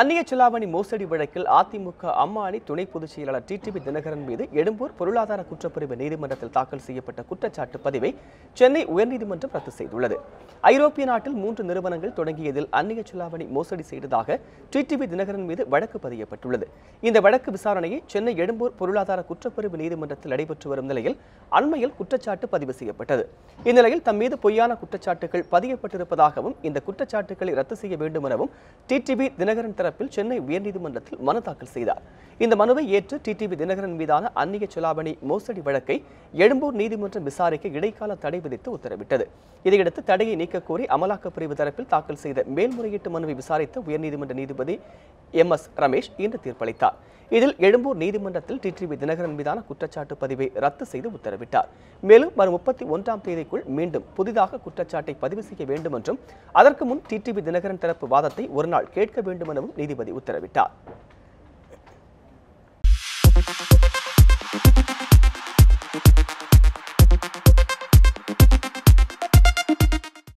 அந்நிய செலாவணி மோசடி வழக்கில் அதிமுக அம்மாணி துணை பொதுச் செயலாளர் டிடிவி தினகரன் மீது எழும்பூர் பொருளாதார குற்றப்பிரிவு நீதிமன்றத்தில் தாக்கல் செய்யப்பட்ட குற்றச்சாட்டு பதிவை சென்னை உயர்நீதிமன்றம் ரத்து செய்துள்ளது. ஐரோப்பிய நாட்டில் மூன்று நிறுவனங்கள் தொடங்கியதில் அந்நிய செலாவணி மோசடி செய்ததாக டிடிவி தினகரன் மீது வழக்கு பதியப்பட்டுள்ளது. இந்த வழக்கு விசாரணையை சென்னை எழும்பூர் பொருளாதார குற்றப்பிரிவு நீதிமன்றத்தில் நடைபெற்று வரும் நிலையில் அண்மையில் குற்றச்சாட்டு பதிவு செய்யப்பட்டது. இந்நிலையில் தம் மீது பொய்யான குற்றச்சாட்டுகள் பதியப்பட்டிருப்பதாகவும் இந்த குற்றச்சாட்டுகளை ரத்து செய்ய வேண்டும் எனவும் டிடிவி தினகரன் தரப்பில் சென்னை உயர்நீதிமன்றத்தில் மனு தாக்கல் செய்தார். இந்த மனுவை ஏற்று டிடிவி தினகரன் மீதான அந்நிய செலாவணி மோசடி வழக்கை எழும்பூர் நீதிமன்றம் விசாரிக்க இடைக்கால தடை விதித்து உத்தரவிட்டது. இதையடுத்து தடையை நீக்கக்கோரி அமலாக்கப் பிரிவு தரப்பில் தாக்கல் செய்த மேல்முறையீட்டு மனுவை விசாரித்த உயர்நீதிமன்ற நீதிபதி எம் எஸ் ரமேஷ் இன்று தீர்ப்பளித்தார். இதில் எழும்பூர் நீதிமன்றத்தில் டிடிவி தினகரன் மீதான குற்றச்சாட்டு பதிவை ரத்து செய்து உத்தரவிட்டார். மேலும் வரும் முப்பத்தி ஒன்றாம் தேதிக்குள் மீண்டும் புதிதாக குற்றச்சாட்டை பதிவு செய்ய வேண்டும் என்றும் அதற்கு முன் டிடிவி தினகரன் தரப்பு வாதத்தை ஒருநாள் கேட்க வேண்டும் எனவும் நீதிபதி உத்தரவிட்டார்.